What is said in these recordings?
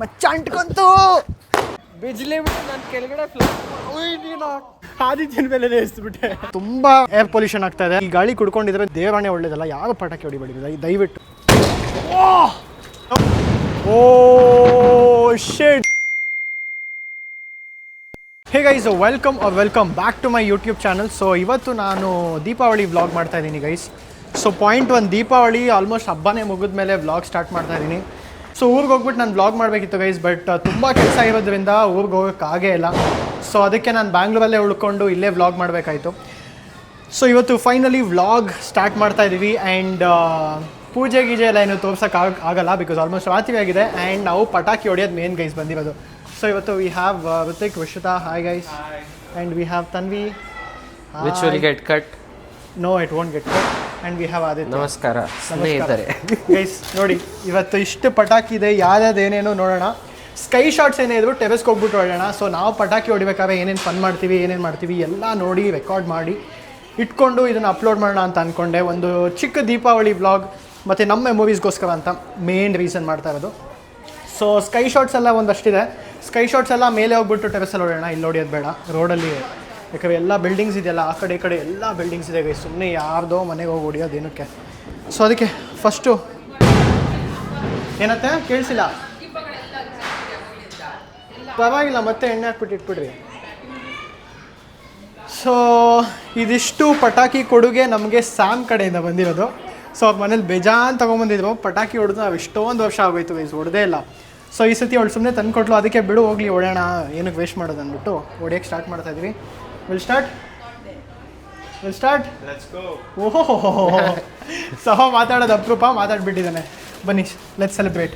ಮಚ್ಚ ಅಂಟ್ಕೊಂತು ಬಿಜ್ಲಿ ಬಿಟ್ಟು ನಾನು ಕೆಳಗಡೆ ಆದಿತ್ಯನ ಮೇಲೆ ಎಸ್ಬಿಟ್ಟೆ ತುಂಬಾ ಏರ್ ಪೊಲ್ಯೂಷನ್ ಆಗ್ತಾ ಇದೆ. ಈ ಗಾಳಿ ಕುಡ್ಕೊಂಡಿದ್ರೆ ದೇವರಣೆ ಒಳ್ಳೇದಲ್ಲ ಯಾವ ಪಟಾಕಿ ಹೊಡಿಬೇಡಿ ದಯ- ದಯವಿಟ್ಟು. ಓ shit hey guys welcome welcome back to my YouTube channel so ಇವತ್ತು ನಾನು ದೀಪಾವಳಿ ವ್ಲಾಗ್ ಮಾಡ್ತಾ ಇದ್ದೀನಿ guys so point one Deepavali almost ಹಬ್ಬನೇ ಮುಗಿದ ಮೇಲೆ ವ್ಲಾಗ್ ಸ್ಟಾರ್ಟ್ ಮಾಡ್ತಾ ಇದ್ದೀನಿ. ಸೊ ಊರಿಗೆ ಹೋಗ್ಬಿಟ್ಟು ನಾನು ಬ್ಲಾಗ್ ಮಾಡಬೇಕಿತ್ತು ಗೈಸ್ ಬಟ್ ತುಂಬ ಕೆಲಸ ಇರೋದ್ರಿಂದ ಊರಿಗೆ ಹೋಗೋಕ್ಕಾಗೇ ಇಲ್ಲ. ಸೊ ಅದಕ್ಕೆ ನಾನು ಬ್ಯಾಂಗ್ಳೂರಲ್ಲೇ ಉಳ್ಕೊಂಡು ಇಲ್ಲೇ ವ್ಲಾಗ್ ಮಾಡಬೇಕಾಯಿತು. ಸೊ ಇವತ್ತು ಫೈನಲಿ ವ್ಲಾಗ್ ಸ್ಟಾರ್ಟ್ ಮಾಡ್ತಾ ಇದ್ದೀವಿ ಆ್ಯಂಡ್ ಪೂಜೆ ಗೀಜೆ ಎಲ್ಲ ಏನು ತೋರ್ಸೋಕೆ ಆಗ ಆಗಲ್ಲ ಬಿಕಾಸ್ ಆಲ್ಮೋಸ್ಟ್ ರಾತ್ರಿ ಆಗಿದೆ ಆ್ಯಂಡ್ ನಾವು ಪಟಾಕಿ ಹೊಡೆಯೋದು ಮೇನ್ ಗೈಸ್ ಬಂದಿರೋದು. ಸೊ ಇವತ್ತು we have Hrithik Vishwata hi guys and we have Tanvi which will get cut no it won't get and we have Aditya ನಮಸ್ಕಾರ. ಸ್ನೇಹಿತರೆ ಗೈಸ್ ನೋಡಿ ಇವತ್ತು ಇಷ್ಟು ಪಟಾಕಿ ಇದೆ ಯಾವ್ದು ಏನೇನೋ ನೋಡೋಣ. ಸ್ಕೈ ಶಾಟ್ಸ್ ಏನೇ ಇದ್ರು ಟೆರೆಸ್ಗೆ ಹೋಗ್ಬಿಟ್ಟು ಹೊಡೋಣ ಸೊ ನಾವು ಪಟಾಕಿ ಹೊಡಿಬೇಕಾದ್ರೆ ಏನೇನು ಫನ್ ಮಾಡ್ತೀವಿ ಏನೇನು ಮಾಡ್ತೀವಿ ಎಲ್ಲ ನೋಡಿ ರೆಕಾರ್ಡ್ ಮಾಡಿ ಇಟ್ಕೊಂಡು ಇದನ್ನು ಅಪ್ಲೋಡ್ ಮಾಡೋಣ ಅಂತ ಅಂದ್ಕೊಂಡೆ ಒಂದು ಚಿಕ್ಕ ದೀಪಾವಳಿ ವ್ಲಾಗ್ ಮತ್ತು ನಮ್ಮ ಮೂವೀಸ್ಗೋಸ್ಕರ ಅಂತ ಮೇನ್ ರೀಸನ್ ಮಾಡ್ತಾ ಇರೋದು. ಸೊ ಸ್ಕೈ ಶಾಟ್ಸ್ ಎಲ್ಲ ಒಂದಷ್ಟಿದೆ. ಸ್ಕೈ ಶಾಟ್ಸ್ ಎಲ್ಲ ಮೇಲೆ ಹೋಗ್ಬಿಟ್ಟು ಟೆರೆಸಲ್ಲಿ ಹೊಡೋಣ ಇಲ್ಲಿ ಹೊಡಿಯೋದು ಬೇಡ. ರೋಡಲ್ಲಿ ಯಾಕಂದರೆ ಎಲ್ಲ ಬಿಲ್ಡಿಂಗ್ಸ್ ಇದೆಯಲ್ಲ, ಆ ಕಡೆ ಈ ಕಡೆ ಎಲ್ಲ ಬಿಲ್ಡಿಂಗ್ಸ್ ಇದೆ ಗೈ ಸುಮ್ಮನೆ ಯಾರ್ದೋ ಮನೆಗೆ ಹೋಗಿ ಹೊಡಿಯೋದು ಏನಕ್ಕೆ ಸೊ ಅದಕ್ಕೆ ಫಸ್ಟು ಏನತ್ತೆ? ಕೇಳಿಸಿಲ್ಲ. ಪರವಾಗಿಲ್ಲ, ಮತ್ತೆ ಎಣ್ಣೆ ಹಾಕ್ಬಿಟ್ಟು ಇಟ್ಬಿಡ್ರಿ. ಸೊ ಇದಿಷ್ಟು ಪಟಾಕಿ ಕೊಡುಗೆ ನಮಗೆ ಸ್ಯಾಮ್ ಕಡೆಯಿಂದ ಬಂದಿರೋದು. ಸೊ ಅವ್ರ ಮನೇಲಿ ಬೇಜಾನ್ ತೊಗೊಂಬಂದಿದ್ರು. ಪಟಾಕಿ ಹೊಡೆದು ನಾವು ಎಷ್ಟೊಂದು ವರ್ಷ ಆಗೋಯ್ತು ಗೈಸ್ ಹೊಡೆದೇ ಇಲ್ಲ. ಸೊ ಈ ಸತಿ ಅವಳು ಸುಮ್ಮನೆ ತಂದು ಕೊಟ್ಲು ಅದಕ್ಕೆ ಬಿಡು ಹೋಗ್ಲಿ ಹೊಡೋಣ ಏನಕ್ಕೆ ವೇಸ್ಟ್ ಮಾಡೋದು ಅಂದ್ಬಿಟ್ಟು ಹೊಡಿಯೋಕ್ಕೆ ಸ್ಟಾರ್ಟ್ ಮಾಡ್ತಾ ಇದ್ವಿ. ವಿಲ್ ಸ್ಟಾರ್ಟ್ ವಿಲ್ ಸ್ಟಾರ್ಟ್ ಓಹೋ ಸಹ ಮಾತಾಡೋದು ಅಪರೂಪ ಮಾತಾಡ್ಬಿಟ್ಟಿದ್ದಾನೆ. ಬನ್ನಿ ಲೆಟ್ ಸೆಲೆಬ್ರೇಟ್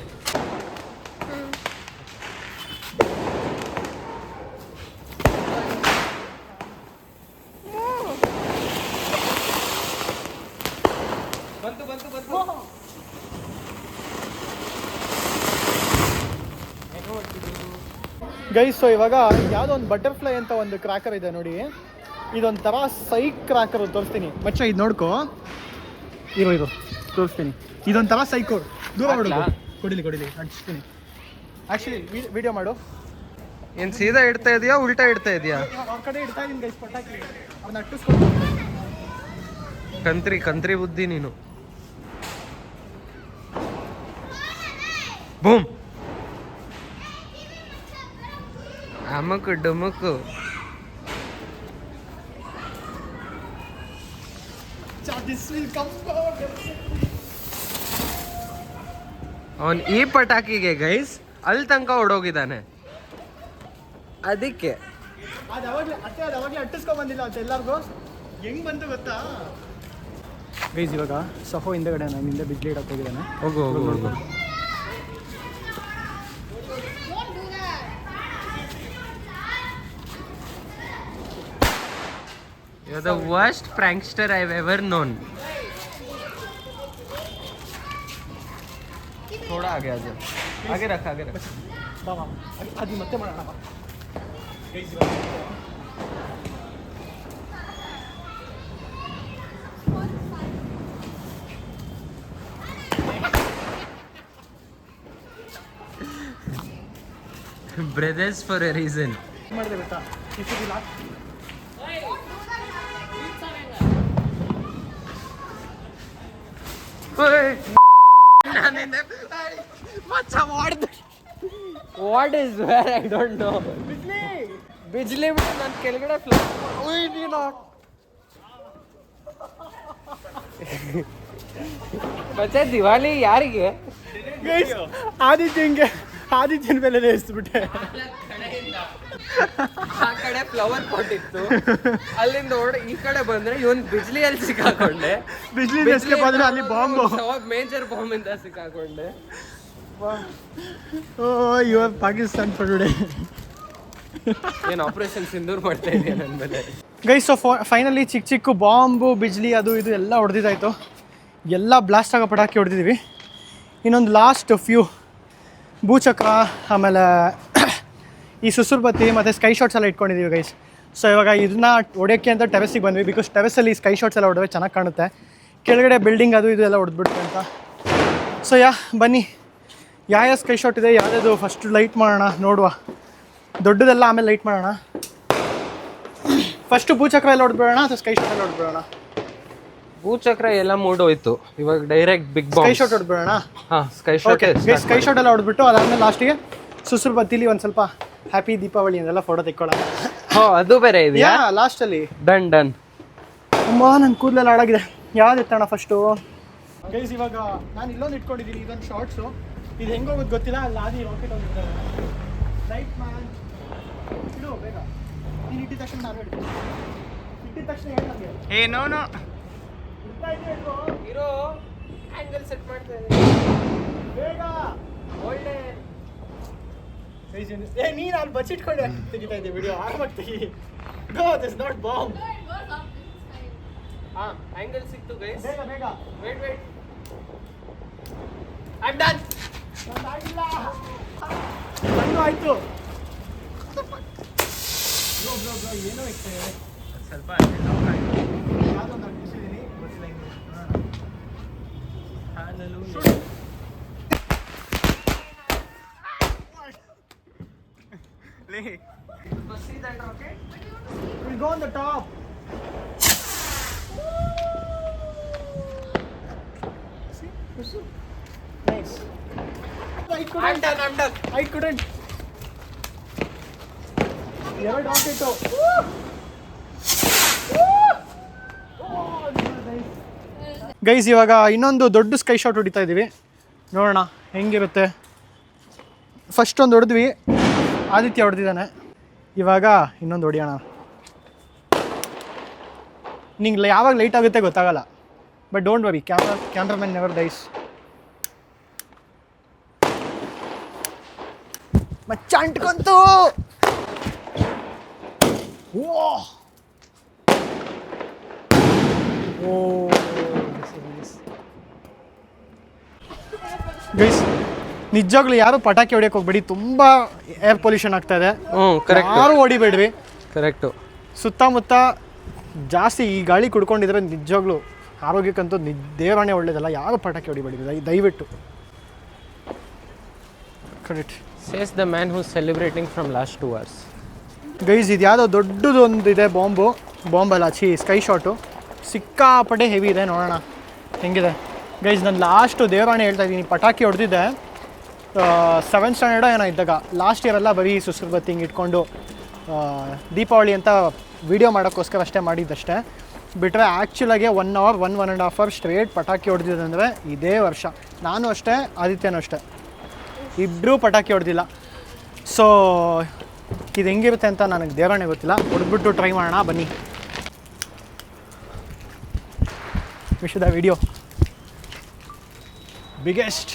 ಗೈಸ್ ಸೊ ಇವಾಗ ಯಾವುದೋ ಒಂದು ಬಟರ್ಫ್ಲೈ ಅಂತ ಒಂದು ಕ್ರಾಕರ್ ಇದೆ ನೋಡಿ. ಇದೊಂಥರ ಸೈಕ್ ಕ್ರಾಕರ್ ತೋರಿಸ್ತೀನಿ. ಮಚ್ಚ ಇದು ನೋಡ್ಕೋ. ಇರೋ ಇದು ತೋರಿಸ್ತೀನಿ. ಇದೊಂಥರ ಸೈಕೋ ದೂರ ಮಾಡೋದು ಕೊಡಿಲಿ ಕೊಡಿಲಿ. ಅಂಟಿಸ್ತೀನಿ ಆ್ಯಕ್ಚುಲಿ ವಿಡಿಯೋ ಮಾಡು. ಏನು ಸೀದಾ ಇಡ್ತಾ ಇದೆಯಾ ಉಲ್ಟಾ ಇಡ್ತಾ ಇದೆಯಾ? ಅವ್ರ ಕಡೆ ಇಡ್ತಾ ಇದೀನಿ ಗೈಸ್ ಪಟಾಕಿ. ಅದನ್ನ ಅಟ್ಟಿಸ್ಕೊಂಡು. ಕಂತ್ರಿ ಕಂತ್ರಿ ಬುದ್ಧಿ ನೀನು. ಬೂಮ್. ಅಮಕು ಡುಮುಕು. ದಿಸ್ ವಿಲ್ ಕಮ್ ಅವನ್ ಈ ಪಟಾಕಿಗೆ ಗೈಸ್ ಅಲ್ಲಿ ತನಕ ಹೊಡೋಗಿದ್ದಾನೆ ಅದಕ್ಕೆ. ಅದು ಅವಾಗಲೇ ಅತ್ತೆ ಅದು ಅವಾಗಲೇ ಅಟ್ಟಿಸ್ಕೊಂಡ್ ಬಂದಿಲ್ಲ ಅಂತ ಎಲ್ಲರಿಗೂ? ಹೆಂಗ್ ಬಂತು ಗೊತ್ತಾ? ಗೈಸ್ ಇವಾಗ ಸಹೋ ಹಿಂದೆಗಡೆ ನಾನು ಹಿಂದೆ ಬಿಜ್ಲಿ ಇಡಕ್ಕೆ ಹೋಗಿದ್ದಾನೆ. ಹೋಗು ಹೋಗು ಹೋಗು. You're the worst prankster I've ever known. थोड़ा आगे आ जा आगे रख आगे रख ಬಾ ಬಾ ಅದು ಮತ್ತೆ ಮಾಡೋಣ ಬಾ guys brothers for a reason ಮಾಡಿದೆ ಗೊತ್ತಾ if What is where I don't know Bijli. ಬಿಜ್ಲಿ ಬಿಟ್ಟು ನನ್ನ ಕೆಳಗಡೆ ಮತ್ತೆ ದಿವಾಲಿ ಯಾರಿಗೆ? ಆದಿತ್ಯಂಗೆ. ಆದಿತ್ಯನ ಮೇಲೆ ಎಸ್ಬಿಟ್ಟೆ. ಆ ಕಡೆ ಫ್ಲವರ್ ಪಾಟ್ ಇತ್ತು. ಅಲ್ಲಿಂದ ಓಡ ಈ ಕಡೆ ಬಂದ್ರೆ ಇವನ್ ಬಿಜ್ಲಿಯಲ್ಲಿ ಸಿಕ್ಕಾಕೊಂಡೆ. ಬಿಜ್ಲಿ ಎಸ್ಕೇಪ್ ಆದ್ರೆ ಅಲ್ಲಿ ಬಾಂಬು ಮೇಜರ್ ಬಾಂಬ್ ಇಂದ ಸಿಕ್ಕಾಕೊಂಡೆ. Oh your Pakistan for today ಏನ್ ಆಪರೇಷನ್ ಸಿಂಧೂರ್ ಮಾಡ್ತಾ ಇದೀನಿ ನನ್ನ ಮೇಲೆ? ಗೈಸ್ ಸೊ ಫೈನಲಿ ಚಿಕ್ಕ ಚಿಕ್ಕ ಬಾಂಬು ಬಿಜ್ಲಿ ಅದು ಇದು ಎಲ್ಲ ಹೊಡೆದಿದ್ದಾಯ್ತು. ಎಲ್ಲ ಬ್ಲಾಸ್ಟ್ ಆಗೋ ಪಟಾಕಿ ಹೊಡೆದಿದ್ವಿ. ಇನ್ನೊಂದು ಲಾಸ್ಟ್ ಫ್ಯೂ ಭೂಚಕ್ರ, ಆಮೇಲೆ ಈ ಸುಸುರ್ಬತ್ತಿ ಮತ್ತು ಸ್ಕೈ ಶಾಟ್ಸ್ ಎಲ್ಲ ಇಟ್ಕೊಂಡಿದ್ದೀವಿ ಗೈಸ್ ಸೊ ಇವಾಗ ಇದನ್ನ ಹೊಡೆಯೋಕ್ಕೆ ಅಂತ ಟೆರೆಸಿಗೆ ಬಂದ್ವಿ ಬಿಕಾಸ್ ಟೆರೆಸಲ್ಲಿ ಸ್ಕೈ ಶಾಟ್ಸ್ ಎಲ್ಲ ಹೊಡೆದ್ರೆ ಚೆನ್ನಾಗಿ ಕಾಣುತ್ತೆ. ಕೆಳಗಡೆ ಬಿಲ್ಡಿಂಗ್ ಅದು ಇದು ಎಲ್ಲ ಹೊಡೆದ್ಬಿಟ್ರೆ ಅಂತ. ಸೊ ಯಾ, ಬನ್ನಿ. ಯಾವ ಸ್ಕೈ ಶಾಟ್ ಇದೆ ಯಾವುದಾದ್ರು ಫಸ್ಟ್ ಲೈಟ್ ಮಾಡೋಣ, ನೋಡುವ. ದೊಡ್ಡದೆಲ್ಲ ಆಮೇಲೆ ಲೈಟ್ ಮಾಡೋಣ. ಫಸ್ಟು ಭೂಚಕ್ರ ಎಲ್ಲ ಹೊಡೆದ್ಬಿಡೋಣ ಅಥವಾ ಸ್ಕೈ ಶಾಟ್ ಎಲ್ಲ ಹೊಡ್ಬಿಡೋಣ ಭೂಚಕ್ರ ಎಲ್ಲ ಮೂಡೋಯ್ತು. ಇವಾಗ direct big sky bomb shot ಹೊಡ್ಬಿಡೋಣ? ಹಾ sky shot okay sky shot ಎಲ್ಲ ಹೊಡ್ಬಿಟ್ಟು ಅದಾದ್ಮೇಲೆ ಲಾಸ್ಟಿಗೆ ಸುಸುರು ಬತ್ತಿಲಿ ಒಂದು ಸ್ವಲ್ಪ ಹ್ಯಾಪಿ ದೀಪಾವಳಿ ಅಂದೆಲ್ಲ ಫೋಟೋ ತೆಕ್ಕೊಳ್ಳೋಣ. ಹೋ ಅದು ಬೇರೆ ಇದೆಯಾ? ಯಾ ಲಾಸ್ಟಲ್ಲಿ ಡನ್ ಡನ್ ತುಂಬ ನನ್ನ ಕೂದಲೆಲ್ಲ ಹಾಳಾಗಿದೆ. ಯಾವ್ದು ಎತ್ತಣ ಫಸ್ಟು ಗೈಸ್ ಇವಾಗ ನಾನು ಇಲ್ಲೊಂದು ಇಟ್ಕೊಂಡಿದ್ದೀನಿ ಇದೊಂದು ಶಾರ್ಟ್ಸು ಇದು ಹೆಂಗೆ ಹೋಗೋದು ಗೊತ್ತಿಲ್ಲ ಅಲ್ಲಿ ಆದಿ ರಾಕೆಟ್ ಹೋಗಿರ್ತಾರೆ ಲೈಟ್ ಮ್ಯಾನ್ ಇಡು ಬೇಗ. ನೀನು ಇಟ್ಟಿದ ತಕ್ಷಣ ನಾನು ಹೇಳ್ತೀನಿ. ಇಟ್ಟಿದ ತಕ್ಷಣ ಹೇಳಿ ನನಗೆ. ಏ ನೋ ನೋ ಇಡ್ತಾ ಇದೆಯಾ ಇಲ್ವೋ? ಇರೋ ಆಂಗಲ್ ಸೆಟ್ ಮಾಡ್ತಾ ಬೇಗ. ಒಳ್ಳೆ. ಏ ನೀನು ಅಲ್ಲಿ ಬಚ್ಚಿಟ್ಕೊಂಡೆ ತೆಗಿತಾ ಇದ್ದೆ ವಿಡಿಯೋ ಆರಾಮಾಗಿ ತೆಗಿ ಗೋ ದಿಸ್ ನಾಟ್ ಬಾಂಬ್ ಹಾಂ ಆಂಗಲ್ ಸಿಕ್ತು ಗೈಸ್ ಬೇಗ ಬೇಗ. Wait wait I am done ನಂದಾಗಿಲ್ಲ. ನಂದು ಆಯ್ತು. ಏನೋ ಇತ್ತು. ಸ್ವಲ್ಪ Hallelujah. We'll go on the top. Nice. I couldn't. I'm done, I'm done. I couldn't. Never done it though. Woo! Woo! Oh, nice. Guys ಇವಾಗ ಇನ್ನೊಂದು ದೊಡ್ಡ ಸ್ಕೈ ಶಾಟ್ ಹೊಡಿತಾ ಇದ್ದೀವಿ ನೋಡೋಣ, ಹೆಂಗಿರುತ್ತೆ? ಫಸ್ಟ್ ಒಂದು ಹೊಡೆದ್ವಿ. ಆದಿತ್ಯ ಹೊಡೆದಿದ್ದಾನೆ. ಇವಾಗ ಇನ್ನೊಂದು ಹೊಡಿಯೋಣ. ನಿಂಗೆ ಯಾವಾಗ ಲೈಟ್ ಆಗುತ್ತೆ ಗೊತ್ತಾಗಲ್ಲ. But don't worry camera cameraman never dies ಮಚ್ಚ ಅಂಟ್ಕೊಂತು. ಓ ಗೈಸ್ ನಿಜವಾಗ್ಲೂ ಯಾರು ಪಟಾಕಿ ಹೊಡಿಯಕ್ಕೆ ಹೋಗ್ಬೇಡಿ ತುಂಬಾ ಏರ್ ಪೊಲ್ಯೂಷನ್ ಆಗ್ತಾ ಇದೆ. ಹ್ಞೂ ಕರೆಕ್ಟ್ ಯಾರು ಹೊಡಿಬೇಡ್ರಿ. ಕರೆಕ್ಟು ಸುತ್ತಮುತ್ತ ಜಾಸ್ತಿ ಈ ಗಾಳಿ ಕುಡ್ಕೊಂಡಿದ್ರೆ ನಿಜವಾಗ್ಲೂ ಆರೋಗ್ಯಕ್ಕಂತೂ ದೇವರಾಣೆ ದೇವರಣೆ ಒಳ್ಳೇದಲ್ಲ ಯಾರು ಪಟಾಕಿ ಹೊಡಿಬೇಡಿ ದಯ- ದಯವಿಟ್ಟು. Correct says the man who celebrating from last two hours guys ಇದು ಯಾವುದೋ ದೊಡ್ಡದು ಒಂದು ಇದೆ ಬಾಂಬು ಬಾಂಬಲ್ಲ ಚಿ ಸ್ಕೈ ಶಾಟು ಸಿಕ್ಕಾಪಡೆ ಹೆವಿ ಇದೆ ನೋಡೋಣ. ಹೆಂಗಿದೆ? ಗೈಸ್ ನಾನು ಲಾಸ್ಟು ದೇವರಾಣೆ ಹೇಳ್ತಾ ಇದ್ದೀನಿ ಪಟಾಕಿ ಹೊಡೆದಿದ್ದೆ. ಸೆವೆಂತ್ ಸ್ಟ್ಯಾಂಡರ್ಡೋ ಏನೋ ಇದ್ದಾಗ ಲಾಸ್ಟ್ ಇಯರೆಲ್ಲ ಬರೀ ಸುಸ್ರು ಬತ್ತಿ ಹಿಂಗೆ ಇಟ್ಕೊಂಡು ದೀಪಾವಳಿ ಅಂತ ವೀಡಿಯೋ ಮಾಡೋಕ್ಕೋಸ್ಕರ ಅಷ್ಟೇ ಮಾಡಿದ್ದಷ್ಟೇ. ಬಿಟ್ಟರೆ ಆ್ಯಕ್ಚುಲಾಗೆ one hour one one and half hour straight ಪಟಾಕಿ ಹೊಡೆದಿದ್ದಂದರೆ ಇದೇ ವರ್ಷ. ನಾನು ಅಷ್ಟೇ, ಆದಿತ್ಯನೂ ಅಷ್ಟೇ. ಇಬ್ಬರೂ ಪಟಾಕಿ ಹೊಡೆದಿಲ್ಲ. ಸೊ ಇದು ಹೆಂಗಿರುತ್ತೆ ಅಂತ ನನಗೆ ದೇವರಣೆ ಗೊತ್ತಿಲ್ಲ. ಹೊಡೆದ್ಬಿಟ್ಟು ಟ್ರೈ ಮಾಡೋಣ, ಬನ್ನಿ. ವಿಶ್ವದ ವಿಡಿಯೋ ಬಿಗ್ಗೆಸ್ಟ್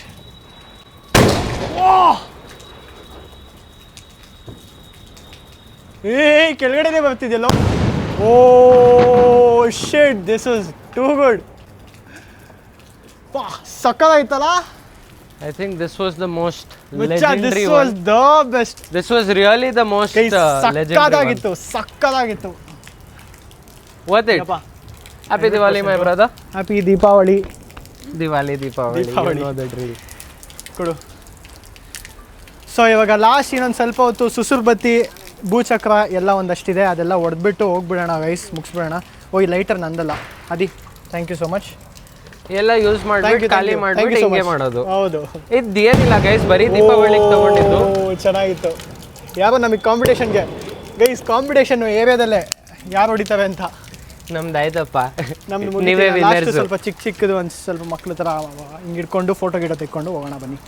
ಏ ಕೆಳಗಡೆನೆ ಬರ್ತಿದ್ಯಲ್ಲೋ? ಓ shit this is too good ಸಕ್ಕದಾಯ್ತಲ್ಲ I think this was the most legendary was the best this was really the most legendary ಸಕ್ಕದಾಗಿತ್ತು ಸಕ್ಕದಾಗಿತ್ತು worth it happy Diwali my brother happy Deepavali Diwali Deepavali Deepavali. ಕೊಡು. So ಇವಾಗ last ಇನ್ನೊಂದು ಸ್ವಲ್ಪ ಹೊತ್ತು ಸುಸುರ್ಬತ್ತಿ ಭೂಚಕ್ರ ಎಲ್ಲ ಒಂದಷ್ಟಿದೆ ಅದೆಲ್ಲ ಹೊಡೆದ್ಬಿಟ್ಟು ಹೋಗ್ಬಿಡೋಣ wise ಮುಗಿಸ್ಬಿಡೋಣ. ಓ ಈ ಲೈಟರ್ ನಂದಲ್ಲ. ಅದಿ ಥ್ಯಾಂಕ್ ಯು ಸೊ ಮಚ್ ಎಲ್ಲ ಯೂಸ್ ಮಾಡಿ ಖಾಲಿ ಮಾಡ್ಬಿಟ್ಟು ಹಿಂಗೆ ಮಾಡೋದು. ಹೌದು. ಇದು ಏನಿಲ್ಲ ಗೈಸ್ ಬರೀ ದೀಪಾವಳಿಗೆ ತಗೊಂಡಿದ್ದು. ಚೆನ್ನಾಗಿತ್ತು. ಯಾರೋ ನಮಗೆ ಕಾಂಪಿಟೇಷನ್ಗೆ ಗೈಸ್ ಕಾಂಪಿಟೇಷನ್ ಏರಿಯಾದಲ್ಲೇ ಯಾರು ಹೊಡಿತಾರೆ ಅಂತ? ನಮ್ದು ಆಯ್ತಪ್ಪ. ನಮ್ದು ನೀವೇ. ಸ್ವಲ್ಪ ಚಿಕ್ಕ ಚಿಕ್ಕದು ಒಂದು ಸ್ವಲ್ಪ ಮಕ್ಳ ಥರ ಹಿಂಗೆ ಇಟ್ಕೊಂಡು ಫೋಟೋ ಗಿಡ ತೆಕ್ಕೊಂಡು ಹೋಗೋಣ ಬನ್ನಿ.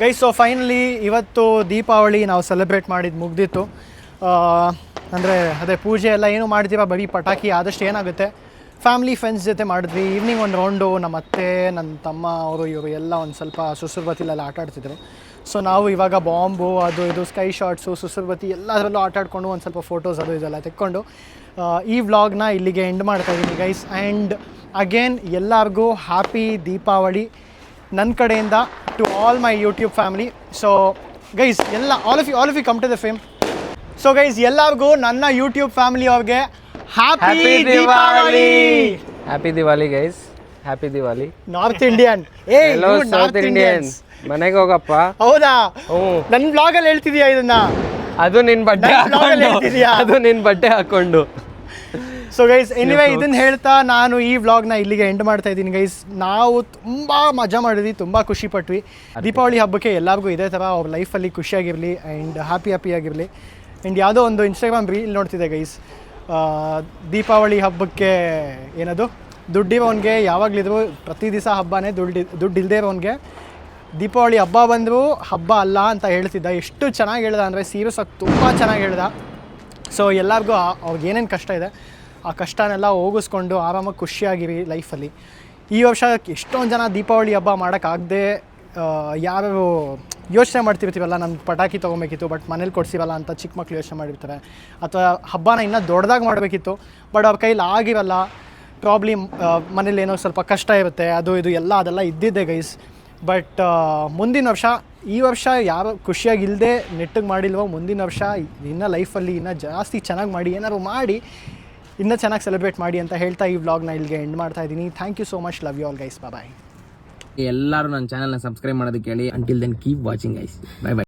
ಗೈಸ್ ಸೊ ಫೈನಲಿ ಇವತ್ತು ದೀಪಾವಳಿ ನಾವು ಸೆಲೆಬ್ರೇಟ್ ಮಾಡಿದ್ದು ಮುಗ್ದಿತ್ತು. ಅಂದರೆ ಅದೇ ಪೂಜೆ ಎಲ್ಲ ಏನು ಮಾಡ್ತೀವ ಬರೀ ಪಟಾಕಿ ಆದಷ್ಟು ಏನಾಗುತ್ತೆ? ಫ್ಯಾಮಿಲಿ ಫ್ರೆಂಡ್ಸ್ ಜೊತೆ ಮಾಡಿದ್ವಿ. ಈವ್ನಿಂಗ್ ಒಂದು ರೌಂಡು ನಮ್ಮ ಅತ್ತೆ ನನ್ನ ತಮ್ಮ, ಅವರು, ಇವರು ಎಲ್ಲ ಒಂದು ಸ್ವಲ್ಪ ಸುಸುರ್ಬತಿಲೆಲ್ಲ ಆಟ ಆಡ್ತಿದ್ರು. ಸೊ ನಾವು ಇವಾಗ ಬಾಂಬು, ಅದು ಇದು ಸ್ಕೈ ಶಾರ್ಟ್ಸು ಸುಸುರ್ಬತಿ ಎಲ್ಲದರಲ್ಲೂ ಆಟ ಆಡಿಕೊಂಡು ಒಂದು ಸ್ವಲ್ಪ ಫೋಟೋಸ್ ಅದು ಇದೆಲ್ಲ ತೆಕ್ಕೊಂಡು ಈ ವ್ಲಾಗ್ನ ಇಲ್ಲಿಗೆ ಎಂಡ್ ಮಾಡ್ತಾ ಇದ್ದೀನಿ ಗೈಸ್ ಆ್ಯಂಡ್ ಅಗೇನ್ ಎಲ್ಲರಿಗೂ ಹ್ಯಾಪಿ ದೀಪಾವಳಿ. ನನ್ನ ಕಡೆಯಿಂದ to all my YouTube family so guys ಎಲ್ಲ all of you all of you come to the fame so guys ಎಲ್ಲರಿಗೂ ನನ್ನ ಯೂಟ್ಯೂಬ್ ಫ್ಯಾಮಿಲಿ ಅವ್ರಿಗೆ happy Diwali happy Diwali guys happy Diwali north Indian ಏ north Indian Indians ಮನೆಗೆ ಹೋಗಪ್ಪ. ಹೌದಾ? ನನ್ನ ನನ್ನ ಬ್ಲಾಗಲ್ಲಿ ಹೇಳ್ತಿದ್ಯಾ ಇದನ್ನ? ಅದು ನಿನ್ ಬಟ್ಟೆ ಅಲ್ಲಿ ಅದು ನಿನ್ ಬಟ್ಟೆ ಹಾಕೊಂಡು. ಸೊ ಗೈಸ್ ಎನಿವೇ ಇದನ್ನ ಹೇಳ್ತಾ ನಾನು ಈ ವ್ಲಾಗ್ನ ಇಲ್ಲಿಗೆ ಎಂಡ್ ಮಾಡ್ತಾ ಇದ್ದೀನಿ ಗೈಸ್ ನಾವು ತುಂಬ ಮಜಾ ಮಾಡಿದ್ವಿ ತುಂಬ ಖುಷಿ ಪಟ್ವಿ. ದೀಪಾವಳಿ ಹಬ್ಬಕ್ಕೆ ಎಲ್ಲರಿಗೂ ಇದೇ ಥರ ಅವ್ರ ಲೈಫಲ್ಲಿ ಖುಷಿಯಾಗಿರಲಿ ಆ್ಯಂಡ್ ಹ್ಯಾಪಿ ಹ್ಯಾಪಿ ಆಗಿರಲಿ. ಆ್ಯಂಡ್ ಯಾವುದೋ ಒಂದು ಇನ್ಸ್ಟಾಗ್ರಾಮ್ ರೀಲ್ ನೋಡ್ತಿದ್ದೆ ಗೈಸ್ ದೀಪಾವಳಿ ಹಬ್ಬಕ್ಕೆ ಏನದು? ದುಡ್ಡಿರೋನ್ಗೆ ಯಾವಾಗಲಿದ್ರು ಪ್ರತಿ ದಿವಸ ಹಬ್ಬನೇ ದುಡ್ಡು ದುಡ್ಡು ಇಲ್ಲದೆ ಇರೋನ್ಗೆ ದೀಪಾವಳಿ ಹಬ್ಬ ಬಂದರೂ ಹಬ್ಬ ಅಲ್ಲ ಅಂತ ಹೇಳ್ತಿದ್ದ. ಎಷ್ಟು ಚೆನ್ನಾಗಿ ಹೇಳ್ದ ಅಂದರೆ ಸೀರಿಯಸ್ ಆಗಿ ತುಂಬ ಚೆನ್ನಾಗಿ ಹೇಳ್ದ. ಸೊ ಎಲ್ಲರಿಗೂ ಅವ್ರಿಗೆ ಏನೇನು ಕಷ್ಟ ಇದೆ ಆ ಕಷ್ಟನೆಲ್ಲ ಹೋಗಿಸ್ಕೊಂಡು ಆರಾಮಾಗಿ ಖುಷಿಯಾಗಿರಿ ಲೈಫಲ್ಲಿ. ಈ ವರ್ಷ ಎಷ್ಟೊಂದು ಜನ ದೀಪಾವಳಿ ಹಬ್ಬ ಮಾಡೋಕ್ಕಾಗದೆ ಯಾರು ಯೋಚನೆ ಮಾಡ್ತಿರ್ತೀವಲ್ಲ, ನಮ್ಗೆ ಪಟಾಕಿ ತೊಗೊಬೇಕಿತ್ತು, ಬಟ್ ಮನೇಲಿ ಕೊಡ್ಸಿವಲ್ಲ ಅಂತ ಚಿಕ್ಕ ಮಕ್ಕಳು ಯೋಚನೆ ಮಾಡಿರ್ತಾರೆ. ಅಥವಾ ಹಬ್ಬನ ಇನ್ನೂ ದೊಡ್ಡದಾಗಿ ಮಾಡಬೇಕಿತ್ತು, ಬಟ್ ಅವ್ರ ಕೈಲಿ ಆಗಿರಲ್ಲ, ಪ್ರಾಬ್ಲಮ್ ಮನೇಲಿ ಏನೋ ಸ್ವಲ್ಪ ಕಷ್ಟ ಇರುತ್ತೆ, ಅದು ಇದು ಎಲ್ಲ ಅದೆಲ್ಲ ಇದ್ದಿದ್ದೆ ಗೈಸ್ ಬಟ್ ಮುಂದಿನ ವರ್ಷ, ಈ ವರ್ಷ ಯಾರು ಖುಷಿಯಾಗಿಲ್ಲದೆ ನೆಟ್ಟಿಗೆ ಮಾಡಿಲ್ವೋ, ಮುಂದಿನ ವರ್ಷ ಇನ್ನೂ ಲೈಫಲ್ಲಿ ಇನ್ನೂ ಜಾಸ್ತಿ ಚೆನ್ನಾಗಿ ಮಾಡಿ, ಏನಾದ್ರು ಮಾಡಿ ಇನ್ನೂ ಚೆನ್ನಾಗಿ ಸೆಲೆಬ್ರೇಟ್ ಮಾಡಿ ಅಂತ ಹೇಳ್ತಾ ಈ ವ್ಲಾಗ್ನ ಇಲ್ಲಿಗೆ ಎಂಡ್ ಮಾಡ್ತಾ ಇದ್ದೀನಿ. Thank you so much love you all guys bye ಎಲ್ಲರೂ ನನ್ನ ಚಾನಲ್ನ ಸಬ್ಸ್ಕ್ರೈಬ್ ಮಾಡೋದಕ್ಕೆ ಹೇಳಿ. ಅಂಟಿಲ್ ದೆನ್ ಕೀಪ್ ವಾಚಿಂಗ್ ಐಸ್ ಬೈ ಬೈ